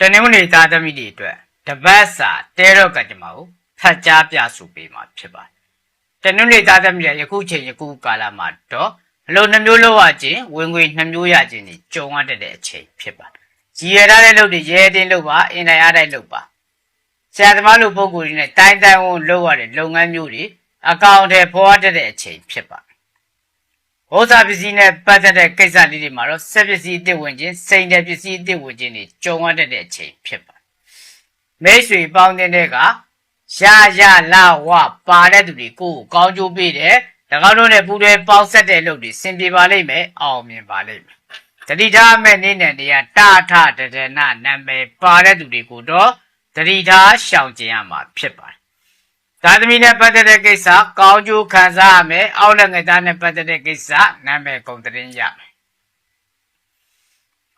တနင်္ဂနွေသားသမီးတွေအတွက်တပတ်စာတဲတော့ကကြမကိုဖတ်ကြားပြဆိုပေးမှာဖြစ်ပါတယ်တနင်္ဂနွေသားသမီးတွေယခုချိန်ယခုကာလမှာတော့အလိုနှမျိုးလောက်ရခြင်းဝင်ငွေနှမျိုးရခြင်းတွေကြုံရတဲ့အချိန်ဖြစ်ပါတယ်ရည်ရထားတဲ့လုပ်တွေရဲတင်းလုပ်ပါအင်တိုင်းအားတိုင်းလုပ်ပါဆရာသမားလိုပုံကိုယ်တွေနဲ့တိုင်းတိုင်းဝန်လုပ်ရတဲ့လုပ်ငန်းမျိုးတွေအကောင့်ထဲပေါ်ရတဲ့အချိန်ဖြစ်ပါတယ် ဟောစာပစ္စည်းနဲ့ပတ်သက်တဲ့ကိစ္စလေးတွေမှာတော့ဆက်ပစ္စည်းအစ်စ်ဝင်ခြင်းစိန်တဲ့ပစ္စည်းအစ်စ်ဝင်ခြင်းတွေကြုံရတဲ့အချိန်ဖြစ်ပါတယ်မိတ်ဆွေပေါင်းတဲ့တဲ့ကရရလာဝပါတဲ့သူတွေကိုယ်ကိုကောင်းကျိုးပေးတယ်၎င်းတို့နဲ့ပူးတွဲပေါင်းဆက်တဲ့လုပ်တွေစင်ပြေပါလိမ့်မယ်အောင်မြင်ပါလိမ့်မယ်တတိထားမဲ့နေ့နဲ့တရားတာထတဒနာနာမည်ပါတဲ့သူတွေကိုတော့တတိထားရှောင်ကျင်ရမှာဖြစ်ပါတယ် သာသမီနဲ့ပတ်သက်တဲ့ကိစ္စကောင်းကျိုးခံစားရမယ်အောက်လက်ငယ်သားနဲ့ပတ်သက်တဲ့ကိစ္စနာမည်ကုန်သတင်းရမယ်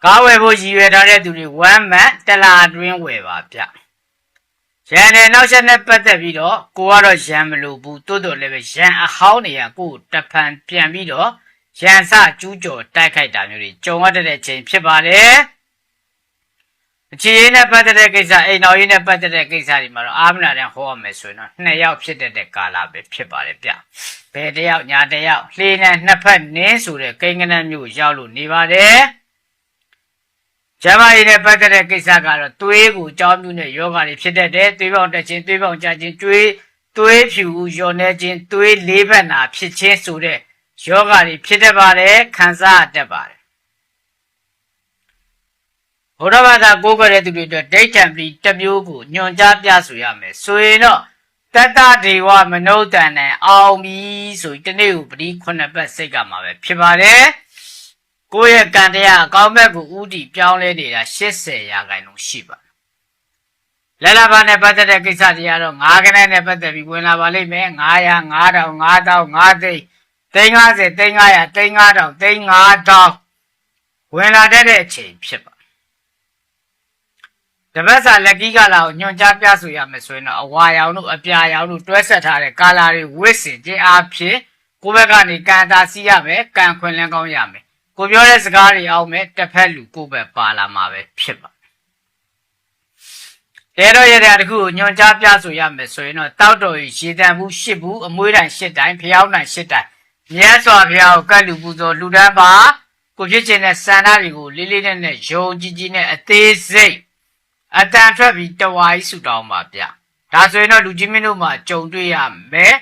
ကားဝယ်ဖို့ရည်ရွယ်ထားတဲ့သူတွေဝမ်းမန်တလာတွင်းဝယ်ပါဗျရန်နဲ့နောက်ဆက်နဲ့ပတ်သက်ပြီးတော့ကိုကတော့ရန်မလို့ဘူးတိုးတိုးလည်းပဲရန်အဟောင်းနေရကိုတဖန်ပြန်ပြီးတော့ရန်စကျူးကျော်တိုက်ခိုက်တာမျိုးတွေကြုံရတဲ့ချိန်ဖြစ်ပါတယ် အခြေရင်းနဲ့ပတ်သက်တဲ့ကိစ္စအိမ်တော်ရင်းနဲ့ပတ်သက်တဲ့ကိစ္စတွေမှာတော့အာမနာတန်ဟောရမယ်ဆိုရင်တော့နှစ်ယောက်ဖြစ်တတ်တဲ့ကာလပဲဖြစ်ပါတယ်ဗျဘယ်တယောက်ညာတယောက်လှေနဲ့နှစ်ဖက်နင်းဆိုတဲ့ကိန်းကနန်းမျိုးရောက်လို့နေပါတယ်ကျမကြီးနဲ့ပတ်သက်တဲ့ကိစ္စကတော့သွေးကိုကြောင်းမြူနဲ့ယောဂါတွေဖြစ်တတ်တယ်သွေးပေါင်တက်ခြင်းသွေးပေါင်ကျခြင်းကျွေးသွေးဖြူလျော်နေခြင်းသွေးလေးဘက်နာဖြစ်ခြင်းဆိုတဲ့ယောဂါတွေဖြစ်တတ်ပါတယ်ခံစားတတ်ပါတယ် ဘုရားဘာသာကိုးကွယ်တဲ့သူတွေအတွက်ဒိဋ္ဌံပလီတစ်မျိုးကိုညွန်ကြားပြဆိုရမယ်ဆိုရင်တော့တတ္တဒေဝမနုဿန်နဲ့အောင်ပြီဆိုပြီးတနေ့ကိုပတိခုနှစ်ပတ်စိတ်ကမှာပဲဖြစ်ပါတယ်ကိုယ့်ရဲ့ကံတရားအကောင်းဘက်ကိုဥတီပြောင်းလဲနေတာ80ရာခိုင်နှုန်းရှိပါတယ်လဲလာပါနဲ့ပတ်သက်တဲ့ကိစ္စတွေကတော့ငါးကနဲ့နဲ့ပတ်သက်ပြီးဝင်လာပါလိမ့်မယ်900 9000 9000 5သိန်းသိန်း50သိန်း900သိန်း9000သိန်း9000ဝင်လာတတ်တဲ့အချိန်ဖြစ်ပါ တပတ်စာလက်ကီးကလာကိုညွန်ကြားပြဆိုရမယ်ဆိုရင်တော့အဝါရောင်တို့အပြာရောင်တို့တွဲဆက်ထားတဲ့ကာလာတွေဝစ်စင်ခြင်းအဖြစ်ကိုယ့်ဘက်ကနေကန်တာစီးရမယ်ကန်ခွင်လန်းကောင်းရမယ်ကိုပြောတဲ့စကားတွေအောင်မယ်တစ်ဖက်လူကိုယ့်ဘက်ပါလာမှာပဲဖြစ်ပါတဲတော့ရတဲ့တခုကိုညွန်ကြားပြဆိုရမယ်ဆိုရင်တော့တောက်တော်ကြီးရေတံမှုရှစ်ဘူးအမွေးတိုင်ရှစ်တိုင်ဖျောင်းတိုင်ရှစ်တိုင်မြတ်စွာဘုရားကိုကတ်လူပူဇော်လူတန်းပါကိုဖြစ်ခြင်းနဲ့စန္ဒတွေကိုလေးလေးနက်နက်ယုံကြည်ကြည်နဲ့အသေးစိတ် အတန်ထွက်ပြီးတဝါကြီးဆူတောင်းပါဗျဒါဆိုရင်တော့လူကြီးမင်းတို့မှာကြုံတွေ့ရမယ်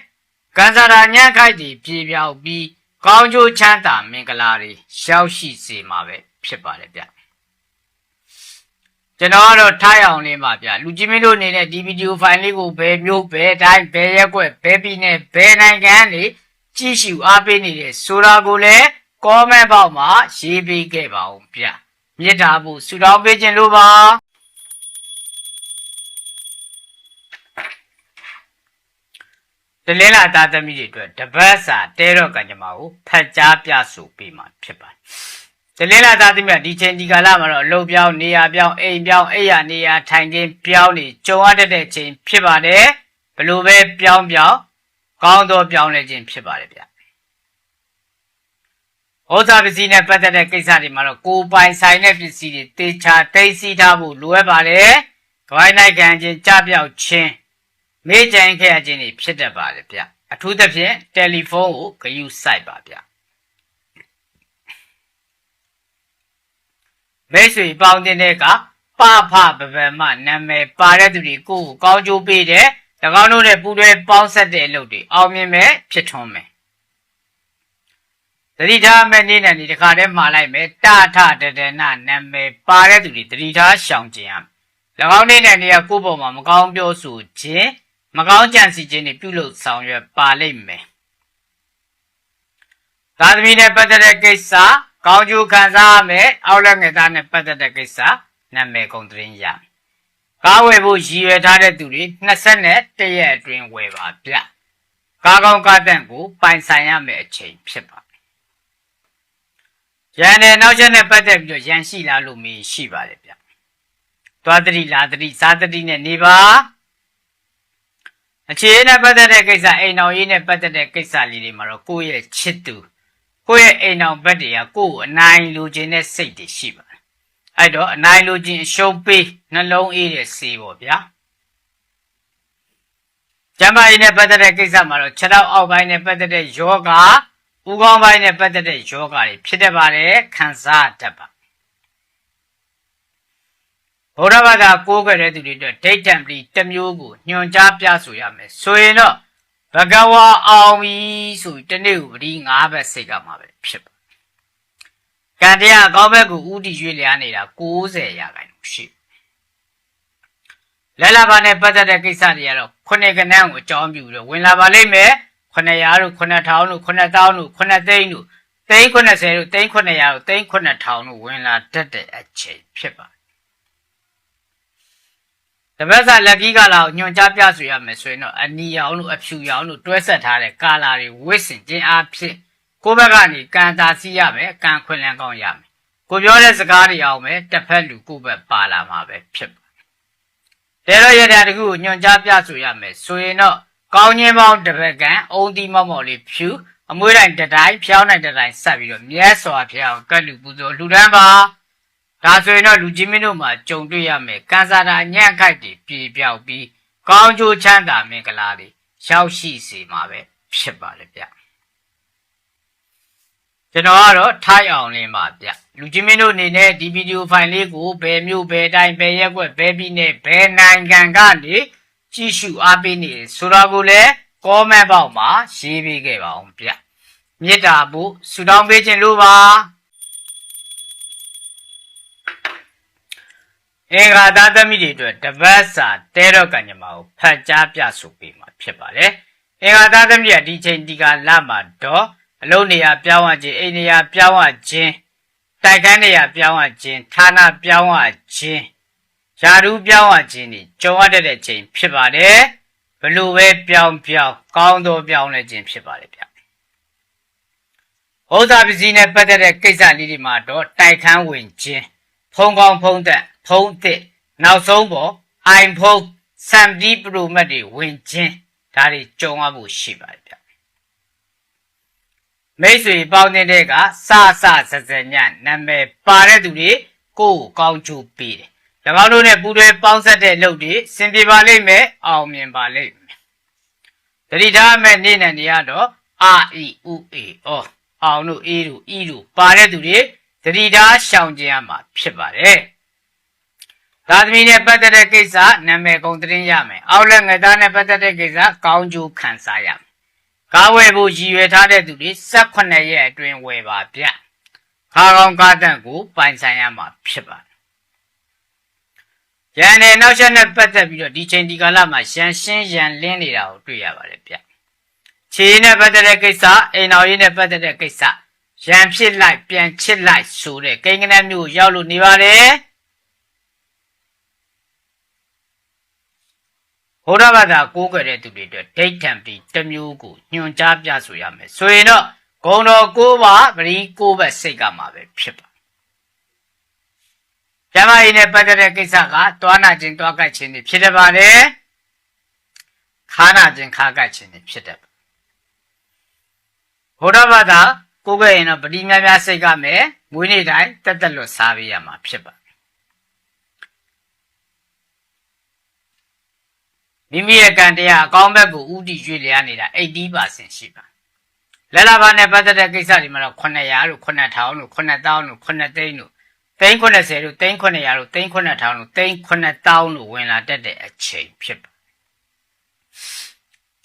ကန်စာရာညံ့ခိုက်တွေပြေပြောက်ပြီးကောင်းကျိုးချမ်းသာမင်္ဂလာတွေရောက်ရှိစေမှာပဲဖြစ်ပါတယ်ဗျကျွန်တော်ကတော့ထားရအောင်လေးပါဗျလူကြီးမင်းတို့အနေနဲ့ဒီဗီဒီယိုဖိုင်လေးကိုဘယ်မျိုးဘယ်တိုင်းဘယ်ရက်ွက်ဘယ်ပြည်နယ်ဘယ်နိုင်ငံနေကြည့်ရှုအားပေးနေတယ်ဆိုတာကိုလည်း comment box မှာရေးပေးခဲ့ပါဦးဗျမြစ်တာဖို့ဆူတောင်းပေးခြင်းလို့ပါ တလင်းလာသားသမီးတွေအတွက်တပတ်စာတဲတော့ကံကြမ္မာကိုဖတ်ကြားပြဆိုပေးမှာဖြစ်ပါတယ်တလင်းလာသားသမီးကဒီချိန်ဒီကာလမှာတော့အလုပ်ပြောင်းနေရာပြောင်းအိမ်ပြောင်းအိယာနေရာထိုင်ခင်းပြောင်းနေကြုံရတတ်တဲ့ချိန်ဖြစ်ပါတယ်ဘလို့ပဲပြောင်းပြောင်းကောင်းသောပြောင်းလဲခြင်းဖြစ်ပါတယ်ဗျဟောစာပစ္စည်းနဲ့ပတ်သက်တဲ့ကိစ္စတွေမှာတော့ကိုယ်ပိုင်ဆိုင်တဲ့ပစ္စည်းတွေတေချာသိသိထားဖို့လိုအပ်ပါတယ်။ဒဝိုင်းနိုင်ခံခြင်းကြပြောက်ခြင်း မေ့ကြင်ခဲ့ရခြင်းတွေဖြစ်တတ်ပါတယ်ဗျ။အထူးသဖြင့်တယ်လီဖုန်းကိုဂရုစိုက်ပါဗျ။မိတ်ဆွေပေါင်းတဲ့ကပဖပပမနာမည်ပါတဲ့သူတွေကိုယ်ကိုကောင်းကျိုးပေးတဲ့၎င်းတို့နဲ့ပူးတွဲပေါင်းဆက်တဲ့အလုပ်တွေအောင်မြင်မဲ့ဖြစ်ထွန်းမယ်။တတိထားမဲ့နေ့နဲ့ဒီတစ်ခါတည်းမှားလိုက်မယ်တာထတဒနာနာမည်ပါတဲ့သူတွေတတိထားရှောင်ကျင်ရမယ်၎င်းနေ့နဲ့နေရာကိုယ့်ပုံမှာမကောင်းပြောဆိုခြင်း မကောင်းကြံစီခြင်းတွေပြုလုပ်ဆောင်ရွက်ပါလိမ့်မယ်သာသမီနဲ့ပတ်သက်တဲ့ကိစ္စကောင်းကျိုးခံစားရမယ်အောက်လက်ငယ်သားနဲ့ပတ်သက်တဲ့ကိစ္စနာမည်ကုန်သတင်းရကားဝယ်ဖို့ရည်ရွယ်ထားတဲ့သူတွေ21ရက်အတွင်းဝယ်ပါဗျကားကောင်းကားတန့်ကိုပိုင်ဆိုင်ရမယ်အချိန်ဖြစ်ပါရန်နဲ့နောက်ချက်နဲ့ပတ်သက်ပြီးတော့ရန်ရှိလားလို့မေးရှိပါတယ်ဗျ။သွားတတိလာတတိစားတတိနဲ့နေပါ အခြေအနေနဲ့ပတ်သက်တဲ့ကိစ္စအိမ်တော်ရေးနဲ့ပတ်သက်တဲ့ကိစ္စလေးတွေမှာတော့ကိုယ့်ရဲ့ချစ်သူကိုယ့်ရဲ့အိမ်တော်ဘက်တွေကကိုယ့်ကိုအနိုင်လူခြင်းတဲ့စိတ်တွေရှိပါတယ်။အအဲ့တော့အနိုင်လိုခြင်းအရှုံးပေးနှလုံးအေးတဲ့စေပေါ့ဗျာကျမ်းမာရေးနဲ့ပတ်သက်တဲ့ကိစ္စမှာတော့ခြေထောက်အောက်ပိုင်းနဲ့ပတ်သက်တဲ့ယောဂဦးခေါင်းပိုင်းနဲ့ပတ်သက်တဲ့ယောဂတွေဖြစ်တတ်ပါတယ်ခံစားတတ်ပါ ဘုရားဘာသာကိုးကွယ်တဲ့သူတွေအတွက်ဒိတ်တံပလီတစ်မျိုးကိုညွန်ကြားပြဆိုရမယ်ဆိုရင်တော့ဘဂဝါအောင်ပြီဆိုပြီးတနေ့ကိုပတိ၅ဘက်စိတ်ကမှာပဲဖြစ်ပါကံတရားအကောင်းဘက်ကိုဥတီရွေ့လျားနေတာ90ရာခိုင်နှုန်းရှိလဲလာပါနဲ့ပတ်သက်တဲ့ကိစ္စတွေကတော့ခုနှစ်ကနန်းကိုအကြောင်းပြုလို့ဝင်လာပါလိမ့်မယ်900တို့9000တို့9000တို့9သိန်းတို့သိန်း90တို့သိန်း900တို့သိန်း9000တို့ဝင်လာတတ်တဲ့အချိန်ဖြစ်ပါတ ပတ်စာလက်ကြီးကလာကိုညွန်ကြားပြဆိုရမယ်ဆိုရင်တော့အနီရောင်လို့အဖြူရောင်လို့တွဲဆက်ထားတဲ့ကာလာတွေဝစ်စင်ခြင်းအဖြစ်ကိုယ့်ဘက်ကနေကန်တာစီရမယ်ကန်ခွင်လန်းကောင်းရမယ်ကိုပြောတဲ့စကားတွေအောင်မယ်တစ်ဖက်လူကိုယ့်ဘက်ပါလာမှာပဲဖြစ်ပါတဲတော့ရတဲ့တခုကိုညွန်ကြားပြဆိုရမယ်ဆိုရင်တော့ကောင်းချင်းပေါင်းတစ်ဘက်ကန်အုံတီမောက်မောက်လေးဖြူအမွှေးတိုင်းတစ်တိုင်းဖျောင်းတိုင်းတစ်တိုင်းဆက်ပြီးတော့မြဲစွာဖျောင်းကတ်လူပူဇော်လူတန်းပါ ဒါဆိုရင်တော့လူကြီးမင်းတို့မှာကြုံတွေ့ရမယ်ကန်စာတာညံ့ခိုက်တွေပြေပြောက်ပြီးကောင်းကျိုးချမ်းသာမင်္ဂလာတွေရောက်ရှိစေမှာပဲဖြစ်ပါလေဗျကျွန်တော်ကတော့ထိုက်အောင်လင်းပါဗျလူကြီးမင်းတို့အနေနဲ့ဒီဗီဒီယိုဖိုင်လေးကိုဘယ်မျိုးဘယ်တိုင်းဘယ်ရက်ွက်ဘယ်ပြည်နယ်ဘယ်နိုင်ငံကနေကြည့်ရှုအားပေးနေဆိုတော့ကိုလည်း comment box မှာရေးပေးခဲ့ပါအောင်ဗျမေတ္တာဖို့ဆုတောင်းပေးခြင်းလို့ပါ အင်္ဂါသားသမီးတွေအတွက်တပတ်စာတဲတော့ကံကြမ္မာကိုဖတ်ကြားပြဆိုပေးမှာဖြစ်ပါတယ်အင်္ဂါသားသမီးကဒီချိန်ဒီကလမှာတော့အလုံးနေရာပြောင်းရခြင်းအိမ်နေရာပြောင်းရခြင်းတိုက်ခန်းနေရာပြောင်းရခြင်းဌာနပြောင်းရခြင်းယာရုပြောင်းရခြင်းนี่ကြုံရတဲ့ချိန်ဖြစ်ပါတယ်ဘလို့ပဲပြောင်းပြောင်းကောင်းသောပြောင်းလဲခြင်းဖြစ်ပါတယ်ဗျဥစ္စာပစ္စည်းနဲ့ပတ်သက်တဲ့ကိစ္စလေးတွေမှာတော့တိုက်ခန်းဝင်ခြင်းဖုံကောင်းဖုံသက် ဖုံးသစ်နောက်ဆုံးပေါ်အိုင်ဖုံးစမ်ဒီပရိုမက်တွေဝင်ခြင်းဒါတွေကြုံရဖို့ရှိပါတယ်ဗျမိတ်ဆွေပေါင်းတဲ့ကစစစစညနာမည်ပါတဲ့သူတွေကိုယ်ကောင်းချိုးပေးတယ်။၎င်းတို့နဲ့ပူးတွဲပေါင်းဆက်တဲ့အလုပ်တွေစင်ပြေပါလိမ့်မယ်အောင်မြင်ပါလိမ့်မယ်။တတိထားမဲ့နေ့နဲ့နေရတော့အာအီဥအေအောအောင်တို့အေးတို့ဤတို့ပါတဲ့သူတွေတတိထားရှောင်ကြရမှာဖြစ်ပါတယ်။ သာသမီနဲ့ပတ်သက်တဲ့ကိစ္စနာမည်ကုန်သတင်းရမယ်။အောက်လက်ငယ်သားနဲ့ပတ်သက်တဲ့ကိစ္စကောင်းကျိုးခံစားရမယ်။ကားဝယ်ဖို့ရည်ရွယ်ထားတဲ့သူတွေ18ရက်အတွင်းဝယ်ပါဗျ။ခါကောင်းကားတန့်ကိုပိုင်ဆိုင်ရမှာဖြစ်ပါတယ်ရန်နဲ့နောက်ဆက်နဲ့ပတ်သက်ပြီးတော့ဒီချိန်ဒီကာလမှာရန်ရှင်းရန်လင်းနေတာကိုတွေ့ရပါတယ်ဗျ။ခြေနဲ့ပတ်သက်တဲ့ကိစ္စအိမ်တော်ရေးနဲ့ပတ်သက်တဲ့ကိစ္စရန်ဖြစ်လိုက်ပြန်ချစ်လိုက်ဆိုတဲ့ကိန်းကနမျိုးရောက်လို့နေပါတယ်။ ဘုရားဘာသာကိုးကွယ်တဲ့သူတွေအတွက်ဒိဋ္ဌံပြီးတစ်မျိုးကိုညွှန်ကြားပြဆိုရမယ်။ဆိုရင်တော့ဂုံတော်ကိုးပါပရိကိုးဘက်စိတ်ကမှာပဲဖြစ်ပါကျမကြီးနဲ့ပတ်သက်တဲ့ကိစ္စကတွားနာခြင်းတွားကတ်ခြင်းတွေဖြစ်တတ်ပါတယ်ခါနာခြင်းခါကတ်ခြင်းတွေဖြစ်တတ်ဘုရားဘာသာကိုယ်ကရင်တော့ပတိများများစိတ်ကမယ်မွေးနေ့တိုင်းတက်တက်လွတ်စားပေးရမှာဖြစ်ပါ မိမိရဲ့ကံတရားအကောင်းဘက်ကိုဥတီရွေ့လျားနေတာ80%ရှိပါလဲလာပါနဲ့ပတ်သက်တဲ့ကိစ္စတွေမှာတော့900လို့9000လို့9000လို့9သိန်းလို့သိန်း80လို့သိန်း900လို့သိန်း9000လို့သိန်း9000လို့ဝင်လာတတ်တဲ့အချိန်ဖြစ်ပါ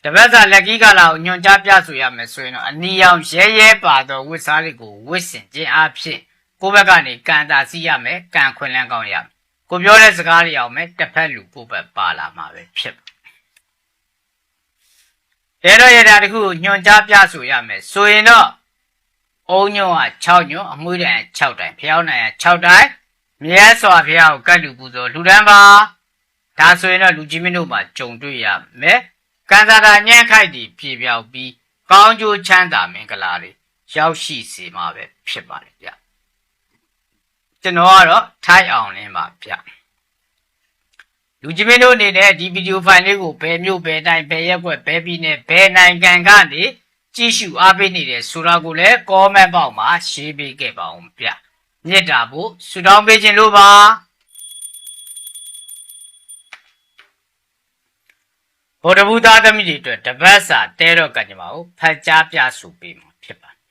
တပတ်စာလက်ကြီးကလာကိုညွန်ကြားပြဆိုရမယ်ဆိုရင်တော့အနီရောင်ရဲရဲပါသောဝတ်စားတွေကိုဝတ်ဆင်ခြင်းအဖြစ်ကိုယ့်ဘက်ကနေကန်တာစီးရမယ်ကန်ခွင်လန်းကောင်းရမယ်ကိုပြောတဲ့စကားတွေအောင်မယ်တစ်ဖက်လူကိုယ့်ဘက်ပါလာမှာပဲဖြစ် တဲတော့ရတာတခုကိုညွန်ကြားပြဆိုရမယ်ဆိုရင်တော့အုံညွန့်က6ညွန့်အမွှေးတိုင်6တိုင်ဖျောင်းနိုင်က6တိုင်မြဲစွာဖျောင်းကတ်လူပူဇော်လူတန်းပါဒါဆိုရင်တော့လူကြီးမင်းတို့မှာကြုံတွေ့ရမယ်ကံစားတာညံ့ခိုက်တီပြေပြောက်ပြီးကောင်းကျိုးချမ်းသာမင်္ဂလာတွေရောက်ရှိစေမှာပဲဖြစ်ပါတယ်ဗျကျွန်တော်ကတော့ထိုက်အောင်လင်းပါဗျ လူကြီးမင်းတို့အနေနဲ့ဒီဗီဒီယိုဖိုင်လေးကိုဘယ်မျိုးဘယ်တိုင်းဘယ်ရက်ွက်ဘယ်ပြည်နယ်ဘယ်နိုင်ငံကနေကြည့်ရှုအားပေးနေတယ်ဆိုတာကိုလည်း comment box မှာရေးပေးခဲ့ပါအောင်ဗျမြစ်တာဖို့ဆူတောင်းပေးခြင်းလို့ပါဗုဒ္ဓဘုရားသမီးတွေအတွက်တပတ်စာတဲတော့ကံကြမ္မာကိုဖတ်ကြားပြဆိုပေးမှာဖြစ်ပါတယ်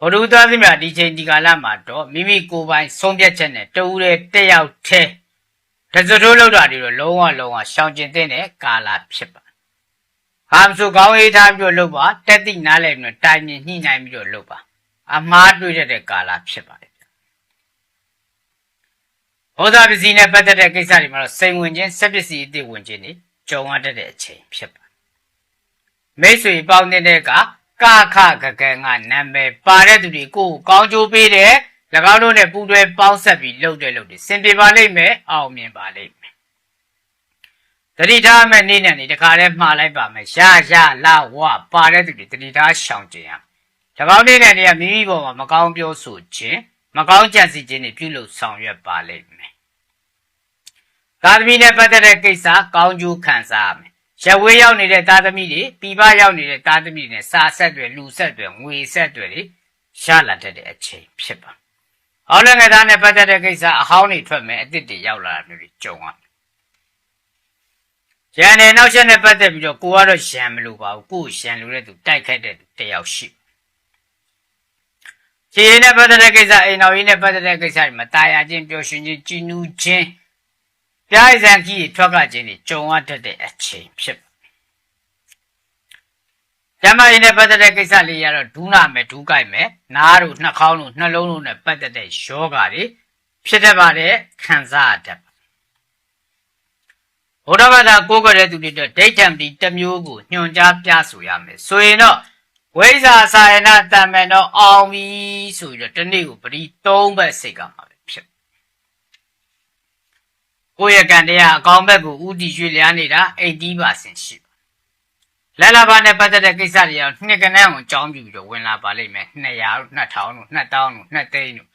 ဗုဒ္ဓဘုရားသမီးများဒီချိန်ဒီကာလမှာတော့မိမိကိုယ်ပိုင်ဆုံးဖြတ်ချက်နဲ့တူတဲ့တက်ရောက်တဲ့ တစထိုးလောက်တာတွေတော့လုံးဝလုံးဝရှောင်ကျင်တဲ့ကာလဖြစ်ပါတယ်ဟာမဆိုကောင်းရေးထားပြီးတော့လုပ်ပါတက်တိနားလည်ပြီးတော့တိုင်မြင်ညှိနှိုင်းပြီးတော့လုပ်ပါအမားတွေ့တဲ့ကာလဖြစ်ပါတယ်ဘုရားပစ္စည်းနဲ့ပတ်သက်တဲ့ကိစ္စတွေမှာတော့စိန်ဝင်ခြင်းစက်ပစ္စည်းအသစ်ဝင်ခြင်းတွေကြုံရတတ်တဲ့အချိန်ဖြစ်ပါတယ်မိတ်ဆွေပေါင်းတဲ့ကကခကကံကနာမည်ပါတဲ့သူတွေကိုယ်ကောင်းကျိုးပေးတယ်၎ င်းတို့နဲ့ပူးတွဲပေါင်းဆက်ပြီးလုပ်တဲ့လုပ်တွေစင်ပြေပါလိမ့်မယ်အောင်မြင်ပါလိမ့်မယ်တတိထားမဲ့နေ့နဲ့နေတခါတည်းမှားလိုက်ပါမယ်ရရလာဝပါတဲ့သူတွေတတိထားရှောင်ကျင်ရ၎င်းနေ့နဲ့နေကမိမိပေါ်မှာမကောင်းပြောဆိုခြင်းမကောင်းကြံစီခြင်းတွေပြုလုပ်ဆောင်ရွက်ပါလိမ့်မယ်သာသမီနဲ့ပတ်သက်တဲ့ကိစ္စကောင်းကျိုးခံစားရမယ်ရဝေးရောက်နေတဲ့သားသမီးတွေပြည်ပရောက်နေတဲ့သားသမီးတွေနဲ့စာဆက်တွေလူဆက်တွေငွေဆက်တွေရလာတတ်တဲ့အချိန်ဖြစ်ပါ။ အော်လည်းငါသားနဲ့ပတ်သက်တဲ့ကိစ္စအဟောင်းတွေထွက်မယ်အစ်စ်တွေရောက်လာတာမျိုးတွေကြုံရ။ရန်နဲ့နောက်ဆက်နဲ့ပတ်သက်ပြီးတော့ကိုကတော့ရန်မလို့ပါဘူး။ကိုရန်လို့တဲ့သူတိုက်ခိုက်တဲ့သူတယောက်ရှိ။ခြေရည်နဲ့ပတ်သက်တဲ့ကိစ္စအိမ်တော်ကြီးနဲ့ပတ်သက်တဲ့ကိစ္စတွေမှာတာယာချင်းပျော်ရွှင်ခြင်းကြည်နူးခြင်းပြိုင်စံကြီးထွက်ကခြင်းတွေကြုံရတတ်တဲ့အချိန်ဖြစ်ပါ ကျမကြီးနဲ့ပတ်သက်တဲ့ကိစ္စလေးရတော့ဒူးနာမယ်ဒူးကြိုက်မယ်နားတို့နှာခေါင်းတို့နှလုံးတို့နဲ့ပတ်သက်တဲ့ယောဂါတွေဖြစ်တတ်ပါတယ်ခံစားရတတ်ပါဘုရားဘာသာကိုးကွယ်တဲ့သူတွေတော့ဒိဋ္ဌံတိတစ်မျိုးကိုညွှန်ကြားပြဆိုရမယ်ဆိုရင်တော့ဝိဇ္ဇာစာယနာတံမယ်တော့အောင်ပြီဆိုပြီးတော့ဒီနေ့ကိုပရိသုံးဘက်စိတ်ကမှာပဲဖြစ်ကိုယ့်ရဲ့ကံတရားအကောင်းဘက်ကိုဥတီရွှေ့လျားနေတာ80%ရှိပါ လဲလာပါနဲ့ပတ်သက်တဲ့ကိစ္စတွေအောင်နှစ်ကနန်းကိုအကြောင်းပြုပြီးတော့ဝင်လာပါလိမ့်မယ်200တို့2000တို့2000တို့2သိန်းတို့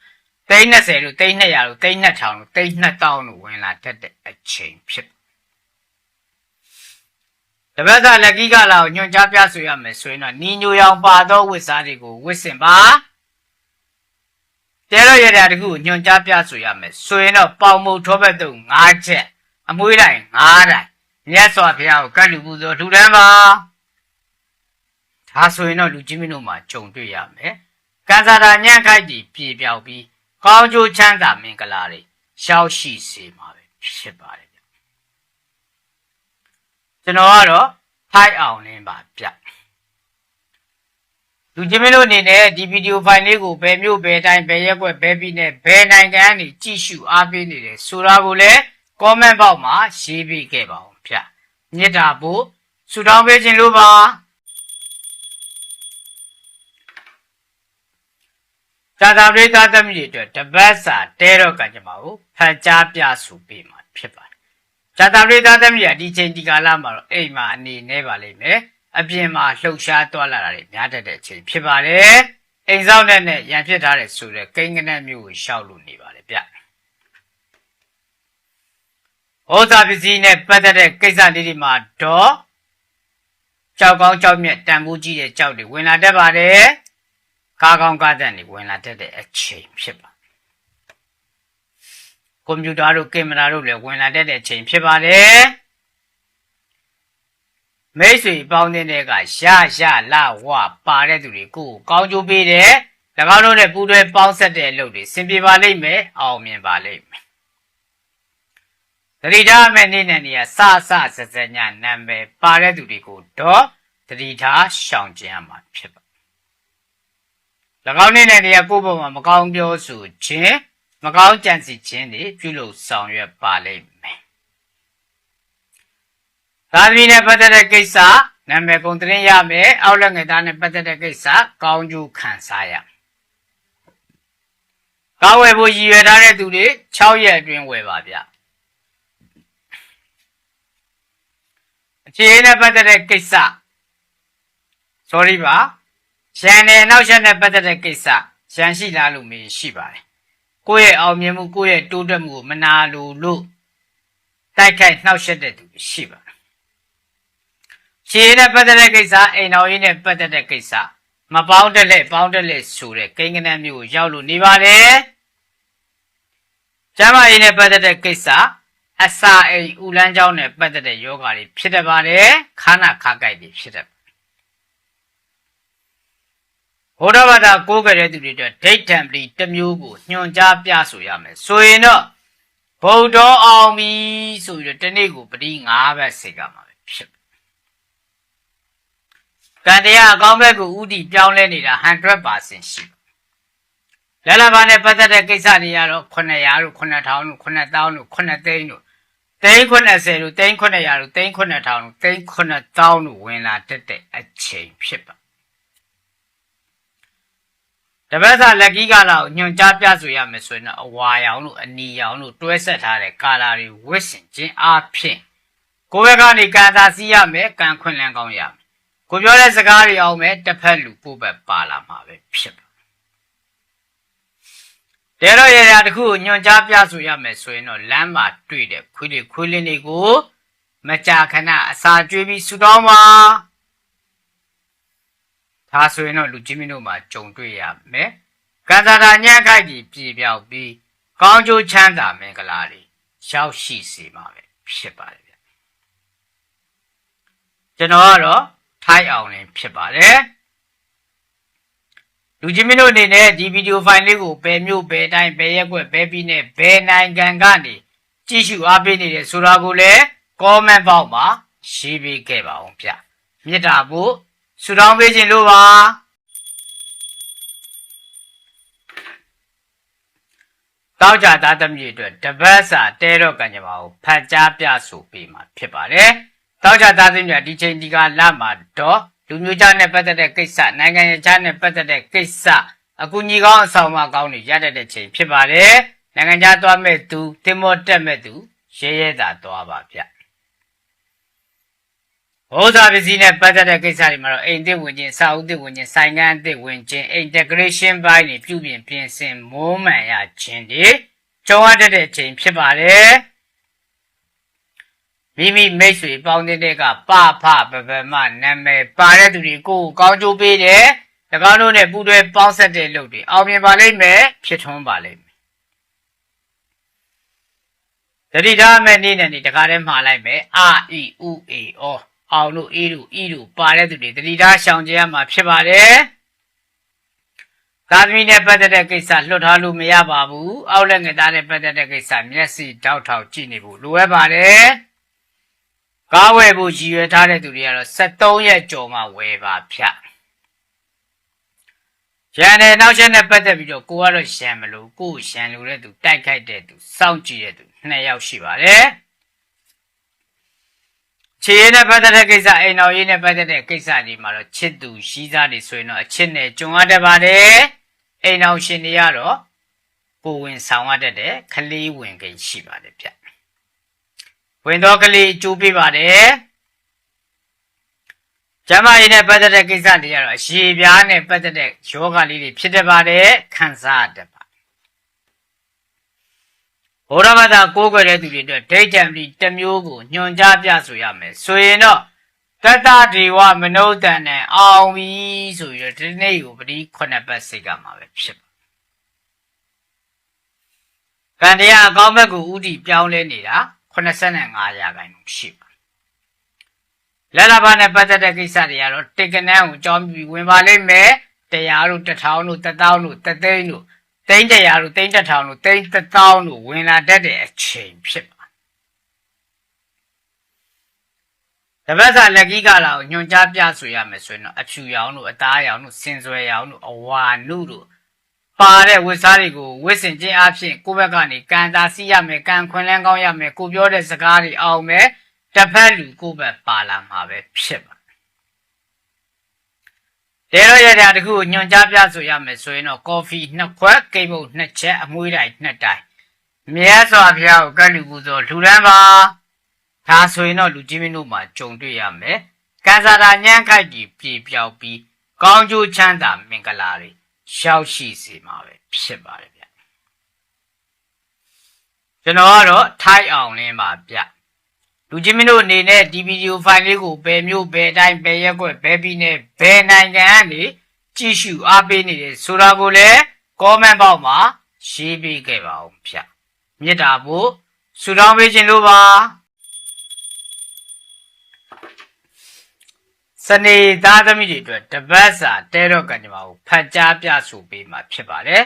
သိန်း30တို့သိန်း200တို့သိန်း2000တို့သိန်း2000တို့ဝင်လာတတ်တဲ့အချိန်ဖြစ်တပတ်ကလက်ကီးကလာကိုညွှန်ကြားပြဆိုရမယ်ဆိုရင်တော့နီညိုရောင်ပါသောဝတ်စားတွေကိုဝတ်ဆင်ပါတဲတော့ရတဲ့တခုကိုညွှန်ကြားပြဆိုရမယ်ဆိုရင်တော့ပေါင်မုတ်ထောဘက်တုံ5ချက်အမွှေးတိုင်း5တိုင်းမြတ်စွာဘုရားကိုကတ်လူပူဇော်ထူထမ်းပါ ဒါဆိုရင်တော့လူကြီးမင်းတို့မှာကြုံတွေ့ရမယ်ကံစားတာညံ့ခိုက်ကြီးပြေပြောက်ပြီးကောင်းကျိုးချမ်းသာမင်္ဂလာတွေရှောက်ရှိစေမှာပဲဖြစ်ပါတယ်ဗျကျွန်တော်ကတော့ဖိုက်အောင်လင်းပါဗျလူကြီးမင်းတို့အနေနဲ့ဒီဗီဒီယိုဖိုင်လေးကိုဘယ်မျိုးဘယ်တိုင်းဘယ်ရက်ွက်ဘယ်ပြည်နဲ့ဘယ်နိုင်ငံကနေကြည့်ရှုအားပေးနေတယ်ဆိုတာကိုလည်း comment box မှာရေးပေးခဲ့ပါဦးဗျမြစ်တာဖို့ဆူတောင်းပေးခြင်းလို့ပါ သာသာပရိသတ်သမီးတွေအတွက်တပတ်စာတဲတော့ကံကြမ္မာကိုဖန်ကြားပြဆိုပေးမှာဖြစ်ပါတယ်။သာသာပရိသတ်သမီးကဒီချိန်ဒီကာလမှာတော့အိမ်မှာအနေနေပါလိမ့်မယ်။အပြင်မှာလှုပ်ရှားသွားလာတာတွေများတတ်တဲ့အချိန်ဖြစ်ပါတယ်။အိမ်ဆောင်တဲ့နဲ့ရန်ဖြစ်ထားတဲ့ဆိုတဲ့ကိန်းကနက်မျိုးကိုရှောက်လို့နေပါတယ်ဗျ။ဟောစာပစ္စည်းနဲ့ပတ်သက်တဲ့ကိစ္စလေးတွေမှာတော့ကြောက်ကောင်းကြောက်မြက်တန်ဖိုးကြီးတဲ့ကြောက်တွေဝင်လာတတ်ပါတယ်။ ကားကောင်းကားတန်တွေဝင်လာတတ်တဲ့အချိန်ဖြစ်ပါကွန်ပျူတာတို့ကင်မရာတို့လည်းဝင်လာတတ်တဲ့အချိန်ဖြစ်ပါတယ်မိတ်ဆွေပေါင်းတဲ့ကရရလာဝပါတဲ့သူတွေကိုကောင်းကျိုးပေးတယ်၎င်းတို့နဲ့ပူးတွဲပေါင်းဆက်တဲ့အလုပ်တွေစင်ပြေပါလိမ့်မယ်အောင်မြင်ပါလိမ့်မယ်တတိထားမဲ့နေ့နဲ့နေရစစစစညနာမည်ပါတဲ့သူတွေကိုတော့တတိထားရှောင်ကျဉ်ရမှာဖြစ်ပါ၎ င်းနေတဲ့နေရာကိုယ့်ဘုံမှာမကောင်းပြောဆိုခြင်းမကောင်းကြံစီခြင်းတွေပြုလုပ်ဆောင်ရွက်ပါလိမ့်မယ်။သာသမီနဲ့ပတ်သက်တဲ့ကိစ္စနာမည်ကုန်တင်ရမယ်။အောက်လက်ငယ်သားနဲ့ပတ်သက်တဲ့ကိစ္စကောင်းကျိုးခံစားရ။ကောင်းဝယ်ဖို့ရည်ရွယ်ထားတဲ့သူတွေ6ရက်အတွင်းဝယ်ပါဗျ။အခြေအနေနဲ့ပတ်သက်တဲ့ကိစ္စ sorry ပါ ရန်နဲ့နောက်ရက်နဲ့ပတ်သက်တဲ့ကိစ္စရန်ရှိလားလို့မေးရှိပါတယ်။ကိုယ့်ရဲ့အောင်မြင်မှုကိုယ့်ရဲ့တိုးတက်မှုကိုမနာလိုလို့တိုက်ခိုက်နှောက်ယှက်တဲ့သူရှိပါတယ်။ခြေနဲ့ပတ်သက်တဲ့ကိစ္စအိမ်တော်ရေးနဲ့ပတ်သက်တဲ့ကိစ္စမပေါင်းတက်လက်ပေါင်းတက်လက်ဆိုတဲ့ကိန်းကနန်းမျိုးကိုရောက်လို့နေပါတယ်ကျမ်းမာရေးနဲ့ပတ်သက်တဲ့ကိစ္စအစာအိမ်ဥလန်းကြောင်းနဲ့ပတ်သက်တဲ့ယောဂါတွေဖြစ်တတ်ပါတယ်ခါနာခါကိုက်တွေဖြစ်တတ် ဘုရားဘာသာကိုးကြတဲ့သူတွေအတွက်ဒိဋ္ဌံပတိတစ်မျိုးကိုညွှန်ကြားပြဆိုရမယ်ဆိုရင်တော့ဗုဒ္ဓအောင်ပြီဆိုပြီးတော့ဒီနေ့ကိုပတိ၅ဘက်စေကမှာပဲဖြစ်ကံတရားအကောင်းဘက်ကိုဥတီပြောင်းလဲနေတာ100%ရှိတယ်လဲလာဘာနဲ့ပတ်သက်တဲ့ကိစ္စတွေကတော့900လို့9000လို့9000လို့9သိန်းလို့သိန်း90လို့သိန်း900လို့သိန်း9000လို့သိန်း9000လို့ဝင်လာတတ်တဲ့အချိန်ဖြစ်ပါတ ပတ်စာလက်ကြီးကလာကိုညွန်ကြားပြဆိုရမယ်ဆိုရင်တော့အဝါရောင်လို့အနီရောင်လို့တွဲဆက်ထားတဲ့ကာလာတွေဝစ်စင်ခြင်းအဖြစ်ကိုယ့်ဘက်ကနေကန်သာစီးရမယ်ကန်ခွင်လန်းကောင်းရမယ်ကိုပြောတဲ့စကားတွေအောင်မယ်တစ်ဖက်လူကိုယ့်ဘက်ပါလာမှာပဲဖြစ်ပါတဲတော့ရရတခုကိုညွန်ကြားပြဆိုရမယ်ဆိုရင်တော့လမ်းမှာတွေ့တဲ့ခွေးတွေခွေးလင်းတွေကိုမကြာခဏအစာကျွေးပြီးဆူတောင်းပါ ဒါဆိုရင်တော့လူကြီးမင်းတို့မှာကြုံတွေ့ရမယ်ကန္တာတာညံ့ခိုက်ကြီးပြေပြောက်ပြီးကောင်းကျိုးချမ်းသာမင်္ဂလာတွေရောက်ရှိစေမှာပဲဖြစ်ပါတယ်ဗျကျွန်တော်ကတော့ထိုက်အောင်လင်းဖြစ်ပါတယ်လူကြီးမင်းတို့အနေနဲ့ဒီဗီဒီယိုဖိုင်လေးကိုဘယ်မျိုးဘယ်တိုင်းဘယ်ရက်ွက်ဘယ်ပြည်နဲ့ဘယ်နိုင်ငံကနေကြည့်ရှုအားပေးနေတယ်ဆိုတာကိုလည်း comment box မှာရေးပေးခဲ့ပါအောင်ဗျမေတ္တာဖို့ ဆုတောင်းပေးခြင်းလို့ပါတောက်ကြသားသမီးတွေအတွက်တပတ်စာတဲတော့ကံကြမ္မာကိုဖတ်ကြားပြဆိုပေးမှာဖြစ်ပါတယ်တောက်ကြသားသမီးတွေဒီချိန်ဒီကလမှာတော့လူမျိုးခြားနဲ့ပတ်သက်တဲ့ကိစ္စနိုင်ငံခြားနဲ့ပတ်သက်တဲ့ကိစ္စအကူညီကောင်းအဆောင်မကောင်းတွေရတတ်တဲ့ချိန်ဖြစ်ပါတယ်နိုင်ငံခြားသွားမဲ့သူတင်မောတက်မဲ့သူရဲရဲသာသွားပါဗျ ဟောစာပစ္စည်းနဲ့ပတ်သက်တဲ့ကိစ္စတွေမှာတော့အိမ်သစ်ဝင်ခြင်းစာအုပ်သစ်ဝင်ခြင်းဆိုင်ကန်းသစ်ဝင်ခြင်း integration ဘိုင်းတွေပြုပြင်ပြင်ဆင်မိုးမှန်ရခြင်းတွေကြုံရတဲ့အချိန်ဖြစ်ပါတယ်မိမိမိတ်ဆွေပေါင်းတဲ့ကပဖပပမနာမည်ပါတဲ့သူတွေကိုကောင်းကျိုးပေးတယ်၎င်းတို့နဲ့ပူးတွဲပေါင်းဆက်တဲ့လုပ်တွေအောင်မြင်ပါလိမ့်မယ်ဖြစ်ထွန်းပါလိမ့်မယ်တတိထားမဲ့နေ့နဲ့နေ့တခါတည်းမှားလိုက်မယ်အာအီဥအေအော အောင်လို့အေးလို့ဤလို့ပါတဲ့သူတွေတတိထားရှောင်ကြရမှာဖြစ်ပါတယ်သာသမီနဲ့ပတ်သက်တဲ့ကိစ္စလွတ်ထားလို့မရပါဘူးအောက်လက်ငယ်သားနဲ့ပတ်သက်တဲ့ကိစ္စမျက်စိတောက်ထောက်ကြည့်နေဖို့လိုအပ်ပါတယ်ကားဝယ်ဖို့ရည်ရွယ်ထားတဲ့သူတွေကတော့73ရက်ကျော်မှဝယ်ပါဖြတ်ရန်တဲ့နောက်ချက်နဲ့ပတ်သက်ပြီးတော့ကိုကတော့ရန်မလို့ကိုရန်လို့တဲ့သူတိုက်ခိုက်တဲ့သူစောင့်ကြည့်တဲ့သူနှစ်ယောက်ရှိပါတယ် ခြေရည်နဲ့ပတ်သက်တဲ့ကိစ္စအိမ်တော်ရေးနဲ့ပတ်သက်တဲ့ကိစ္စတွေမှာတော့ချစ်သူရှိသားတွေဆိုရင်တော့အချစ်နဲ့ကြုံရတတ်ပါတယ်အိမ်တော်ရှင်တွေကတော့ကိုဝင်ဆောင်ရတတ်တဲ့ခလေးဝင်ကိန်းရှိပါတယ်ဗျဝင်တော့ကလေးအကျိုးပေးပါတယ်ကျမကြီးနဲ့ပတ်သက်တဲ့ကိစ္စတွေကတော့အရေပြားနဲ့ပတ်သက်တဲ့ယောဂလေးတွေဖြစ်တတ်ပါတယ်ခံစားတတ် ပါဘုရားဘာသာကိုးကွယ်တဲ့သူတွေအတွက်ဒိဋ္ဌံပတိတစ်မျိုးကိုညွန်ကြားပြဆိုရမယ်ဆိုရင်တော့တတဒေဝမနုဿန်နဲ့အောင်ပြီဆိုပြီးတော့ဒီနေ့ကိုပတိ9ပတ်စိတ်ကမှာပဲဖြစ်ပါကံတရားအကောင်းဘက်ကိုဥတီပြောင်းလဲနေတာ85ရာခိုင်နှုန်းရှိပါလက်လာဘာနဲ့ပတ်သက်တဲ့ကိစ္စတွေကတော့တက်ကနန်းကိုကြောင်းပြီးဝင်ပါလိမ့်မယ်တရားတို့တထောင်တို့တသောင်းတို့တသိန်းတို့ သိန်းတရားတို့သိန်းတစ်ထောင်တို့သိန်းတစ်သောင်းတို့ဝင်လာတတ်တဲ့အချိန်ဖြစ်ပါတပတ်စာလက်ကြီးကလာကိုညွန်ကြားပြဆိုရမယ်ဆိုရင်တော့အဖြူရောင်တို့အသားရောင်တို့စင်စွယ်ရောင်တို့အဝါနုတို့ပါတဲ့ဝတ်စားတွေကိုဝတ်ဆင်ခြင်းအဖြစ်ကိုယ့်ဘက်ကနေကန်တာစီးရမယ်ကန်ခွင်လန်းကောင်းရမယ်ကိုပြောတဲ့စကားတွေအောင်မယ်တစ်ဖက်လူကိုယ့်ဘက်ပါလာမှာပဲဖြစ်ပါ တဲရရတာတခုကိုညွန်ကြားပြဆိုရမယ်ဆိုရင်တော့ကော်ဖီနှစ်ခွက်ကိတ်မုတ်နှစ်ချက်အမွှေးတိုင်းနှစ်တိုင်းမြတ်စွာဘုရားကိုကတ်လူပူဇော်လှူဒန်းပါဒါဆိုရင်တော့လူကြီးမင်းတို့မှာကြုံတွေ့ရမယ်ကံစားတာညံ့ခိုက်ကြီးပြေပြောက်ပြီးကောင်းကျိုးချမ်းသာမင်္ဂလာတွေရောက်ရှိစေမှာပဲဖြစ်ပါတယ်ဗျကျွန်တော်ကတော့ထိုက်အောင်လင်းပါဗျ လူကြီးမင်းတို့အနေနဲ့ဒီဗီဒီယိုဖိုင်လေးကိုဘယ်မျိုးဘယ်တိုင်းဘယ်ရက်ွက်ဘယ်ပြည်နယ်ဘယ်နိုင်ငံကနေကြည့်ရှုအားပေးနေတယ်ဆိုတာကိုလည်း comment box မှာရေးပေးခဲ့ပါဦးဗျမေတ္တာဖို့ဆုတောင်းပေးခြင်းလို့ပါစနေသားသမီးတွေအတွက်တပတ်စာတဲတော့ကံကြမ္မာကိုဖတ်ကြားပြဆိုပေးမှာဖြစ်ပါတယ်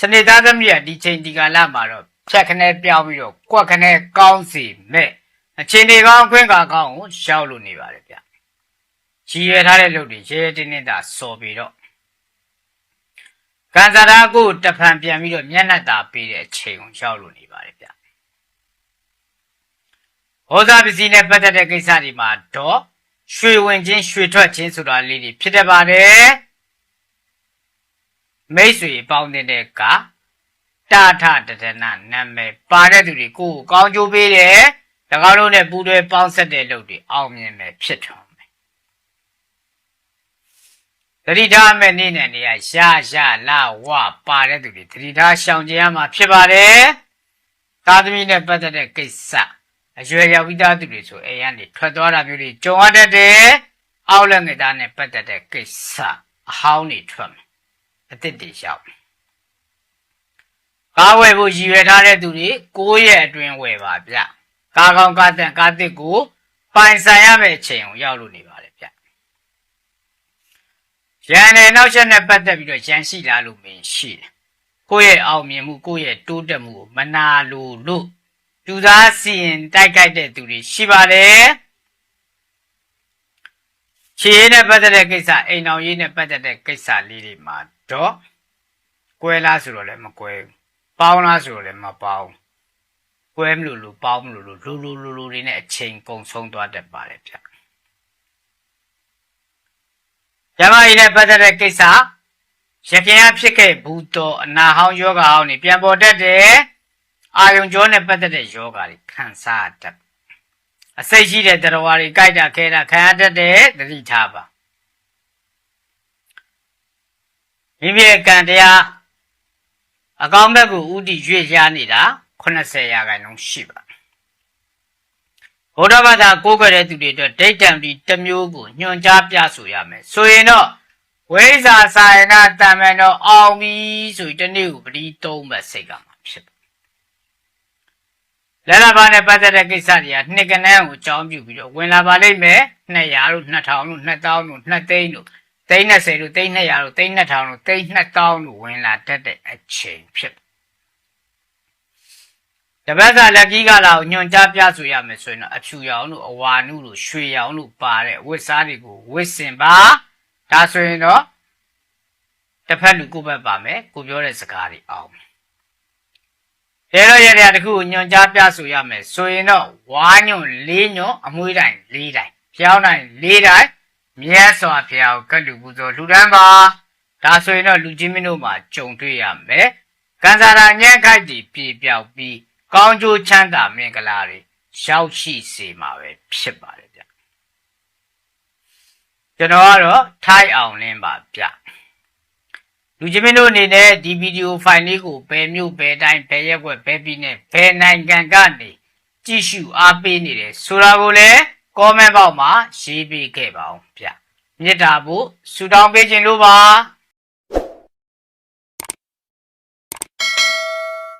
စနေသားသမီးကဒီချိန်ဒီကာလမှာတော့ဖြတ်ခနဲပြောင်းပြီးတော့ကွက်ခနဲကောင်းစီမဲ့ အချိန်တွေကောင်းခွင့်ကာကောင်းကိုရှောက်လို့နေပါတယ်ဗျရည်ရွယ်ထားတဲ့လုပ်တွေရဲရဲတင်းတင်းသာစော်ပြီးတော့ကံစားရာကိုတဖန်ပြန်ပြီးတော့မျက်နှာသာပေးတဲ့အချိန်ကိုရှောက်လို့နေပါတယ်ဗျဟောစားပစ္စည်းနဲ့ပတ်သက်တဲ့ကိစ္စတွေမှာတော့ရွှေဝင်ချင်းရွှေထွက်ချင်းဆိုတာလေးတွေဖြစ်တတ်ပါတယ်မိတ်ဆွေပေါင်းတဲ့ကတာထတဒနာနာမည်ပါတဲ့သူတွေကိုယ်ကိုကောင်းကျိုးပေးတယ်တကော င်းလုံးနဲ့ပူးတွဲပေါင်းဆက်တဲ့လုပ်တွေအောင်မြင်မယ်ဖြစ်ထွန်းမယ်တတိထားမဲ့နေ့နဲ့နေရရှာရှာလာဝပါတဲ့သူတွေတတိထားရှောင်ကြရမှာဖြစ်ပါတယ်သာသမီနဲ့ပတ်သက်တဲ့ကိစ္စအရွယ်ရောက်ပြီးသားသူတွေဆိုအိမ်ကနေထွက်သွားတာမျိုးတွေကြုံရတတ်တယ်အောက်လက်ငယ်သားနဲ့ပတ်သက်တဲ့ကိစ္စအဟောင်းတွေထွက်မယ်အစ်စ်တွေရှောက်ကားဝယ်ဖို့ရည်ရွယ်ထားတဲ့သူတွေကိုယ့်ရဲ့အတွင်းဝယ်ပါဗျ ကားကောင်းကားတန်ကားတစ်ကိုပိုင်ဆိုင်ရမယ့်အချိန်ကိုရောက်လို့နေပါတယ်ဗျရန်နဲ့နောက်ချက်နဲ့ပတ်သက်ပြီးတော့ရန်ရှိလာလို့မင်းရှိတယ်ကိုယ့်ရဲ့အောင်မြင်မှုကိုယ့်ရဲ့တိုးတက်မှုကိုမနာလိုလို့လူသားစီရင်တိုက်ခိုက်တဲ့သူတွေရှိပါတယ်ခြေရည်နဲ့ပတ်သက်တဲ့ကိစ္စအိမ်အောင်ရေးနဲ့ပတ်သက်တဲ့ကိစ္စလေးတွေမှာတော့ကွဲလားဆိုတော့လည်းမကွဲဘူးပေါင်းလားဆိုတော့လည်းမပေါင်း ကွဲမလို့လို့ပေါင်းမလို့လို့လူလူလူလူတွေနဲ့အချိန်ကုန်ဆုံးသွားတတ်ပါတယ်ဗျကျမကြီးနဲ့ပတ်သက်တဲ့ကိစ္စရခင်ရဖြစ်ခဲ့ဘူးတော့အနာဟောင်းယောဂဟောင်းနေပြန်ပေါ်တတ်တယ်အာယုံကြောနဲ့ပတ်သက်တဲ့ယောဂတွေခံစားတတ်အစိတ်ရှိတဲ့တရားဝါတွေကြိုက်တာခဲတာခံရတတ်တဲ့သတိထားပါမိမိရဲ့ကံတရားအကောင်းဘက်ကိုဥတီရွေ့ရနေတာ 80ရာခိုင်နှုန်းရှိပါဘုရားဘာသာကိုးကွယ်တဲ့သူတွေအတွက်ဒိဋ္ဌံဒီတစ်မျိုးကိုညွှန်ကြားပြဆိုရမယ်ဆိုရင်တော့ဝိဇ္ဇာစာယနာတမန်တော်အောင်ပြီဆိုပြီးတနေ့ကိုပတိသုံးမဲ့စိတ်ကမှာဖြစ်ပါလဲလာပါနဲ့ပတ်သက်တဲ့ကိစ္စတွေကနှစ်ကနန်းကိုကြောင်းပြပြီးတော့ဝင်လာပါလိမ့်မယ်200လို့2000လို့2000လို့2သိန်းလို့သိန်း30လို့သိန်း200လို့သိန်း2000လို့သိန်း2000လို့ဝင်လာတတ်တဲ့အချိန်ဖြစ် တပတ်ကလက်ကြီးကလာကိုညွန်ကြားပြဆိုရမယ်ဆိုရင်တော့အဖြူရောင်လို့အဝါနုလို့ရွှေရောင်လို့ပါတဲ့ဝတ်စားတွေကိုဝတ်ဆင်ပါဒါဆိုရင်တော့တစ်ဖက်လူကိုယ့်ဘက်ပါမယ်ကိုပြောတဲ့စကားတွေအောင်တယ်ရဲတော့ရတဲ့တခုကိုညွန်ကြားပြဆိုရမယ်ဆိုရင်တော့ဝါညွန်လေးညွန်အမွှေးတိုင်လေးတိုင်ပြောင်းတိုင်လေးတိုင်မြတ်စွာဘုရားကိုကတ်လူပူဇော်လူတန်းပါဒါဆိုရင်တော့လူချင်းမင်းတို့မှာကြုံတွေ့ရမယ်ကံစားရာညံ့ခိုက်တီပြေပြောက်ပြီး ကောင်းကျိုးချမ်းသာမင်္ဂလာတွေရောက်ရှိစေမှာပဲဖြစ်ပါတယ်ဗျကျွန်တော်ကတော့ထိုက်အောင်လင်းပါဗျလူချင်းမင်းတို့အနေနဲ့ဒီဗီဒီယိုဖိုင်လေးကိုဘယ်မြို့ဘယ်တိုင်းဘယ်ရက်ွက်ဘယ်ပြည်နယ်ဘယ်နိုင်ငံကနေကြည့်ရှုအားပေးနေတယ်ဆိုတာကိုလည်း comment box မှာရေးပေးခဲ့ပါအောင်ဗျမေတ္တာဖို့ဆုတောင်းပေးခြင်းလို့ပါ